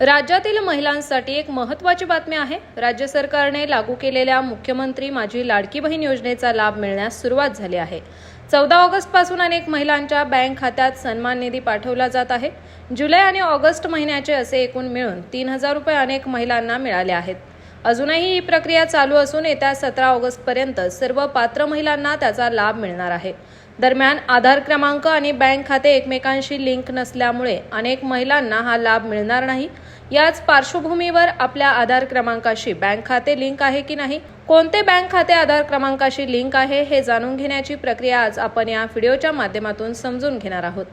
राज्यातील महिलांसाठी एक महत्त्वाची बातमी आहे. राज्य सरकारने लागू केलेल्या मुख्यमंत्री माझी लाडकी बहीण योजनेचा लाभ मिळण्यास सुरुवात झाली आहे. चौदा ऑगस्टपासून अनेक महिलांच्या बँक खात्यात सन्मान निधी पाठवला जात आहे. जुलै आणि ऑगस्ट महिन्याचे असे एकूण मिळून तीन हजार रुपये अनेक महिलांना मिळाले आहेत. अजूनही ही प्रक्रिया चालू असून येत्या सतरा ऑगस्टपर्यंत सर्व पात्र महिलांना त्याचा लाभ मिळणार आहे. दरम्यान आधार क्रमांक आणि बँक खाते एकमेकांशी लिंक नसल्यामुळे अनेक महिलांना हा लाभ मिळणार नाही. याच पार्श्वभूमीवर आपल्या आधार क्रमांकाशी बँक खाते लिंक आहे की नाही कोणते बँक खाते आधार क्रमांकाशी लिंक आहे हे जाणून घेण्याची प्रक्रिया आज आपण या व्हिडिओच्या माध्यमातून समजून घेणार आहोत.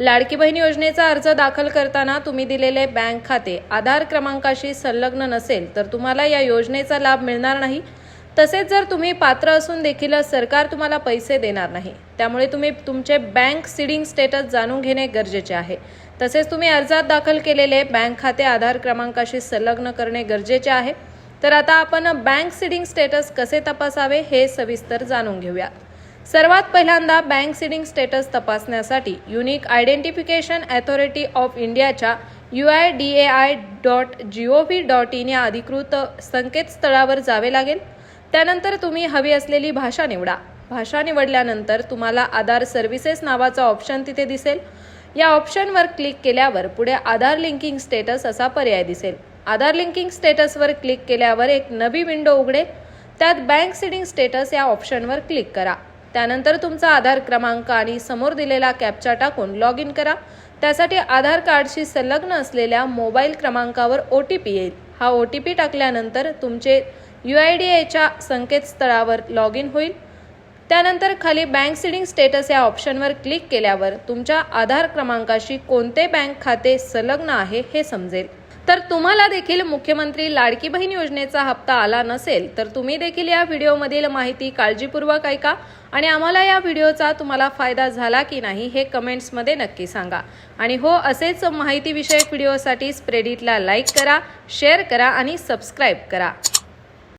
लाडकी बहीण योजनेचा अर्ज दाखल करताना तुम्ही दिलेले बँक खाते आधार क्रमांकाशी संलग्न नसेल तर तुम्हाला या योजनेचा लाभ मिळणार नाही. तसेच जर तुम्ही पात्र असून देखील सरकार तुम्हाला पैसे देणार नाही. त्यामुळे तुम्ही तुमचे बँक सिडिंग स्टेटस जाणून घेणे गरजेचे आहे. तसेच तुम्ही अर्जात दाखल केलेले बँक खाते आधार क्रमांकाशी संलग्न करणे गरजेचे आहे. तर आता आपण बँक सीडिंग स्टेटस कसे तपासावे हे सविस्तर जाणून घेऊया सर्वात पहिल्यांदा बँक सीडिंग स्टेटस तपासण्यासाठी युनिक आयडेंटिफिकेशन अथॉरिटी ऑफ इंडियाच्या U I D A I dot G O V dot in या अधिकृत संकेतस्थळावर जावे लागेल. त्यानंतर तुम्ही हवी असलेली भाषा निवडा. भाषा निवडल्यानंतर तुम्हाला आधार सर्व्हिसेस नावाचा ऑप्शन तिथे दिसेल. या ऑप्शनवर क्लिक केल्यावर पुढे आधार लिंकिंग स्टेटस असा पर्याय दिसेल. आधार लिंकिंग स्टेटसवर क्लिक केल्यावर एक नवी विंडो उघडेल. त्यात बँक सीडिंग स्टेटस या ऑप्शनवर क्लिक करा. त्यानंतर तुमचा आधार क्रमांक आणि समोर दिलेला कॅप्चा टाकून लॉग इन करा. त्यासाठी आधार कार्डशी संलग्न असलेल्या मोबाईल क्रमांकावर ओ टी पी येईल. हा ओ टी पी टाकल्यानंतर तुमचे यू आय डी एच्या संकेतस्थळावर लॉग इन होईल. त्यानंतर खाली बँक सीडिंग स्टेटस या ऑप्शनवर क्लिक केल्यावर तुमच्या आधार क्रमांकाशी कोणते बँक खाते संलग्न आहे हे समजेल. तर तुम्हाला देखील मुख्यमंत्री लाडकी बहीण योजनेचा हप्ता आला नसेल तर तुम्ही देखील या व्हिडिओमधील माहिती काळजीपूर्वक ऐका आणि आम्हाला या व्हिडिओचा तुम्हाला फायदा झाला की नाही हे कमेंट्समध्ये नक्की सांगा. आणि हो असेच माहितीविषयक व्हिडिओसाठी स्प्रेडिटला लाईक करा शेअर करा आणि सबस्क्राईब करा.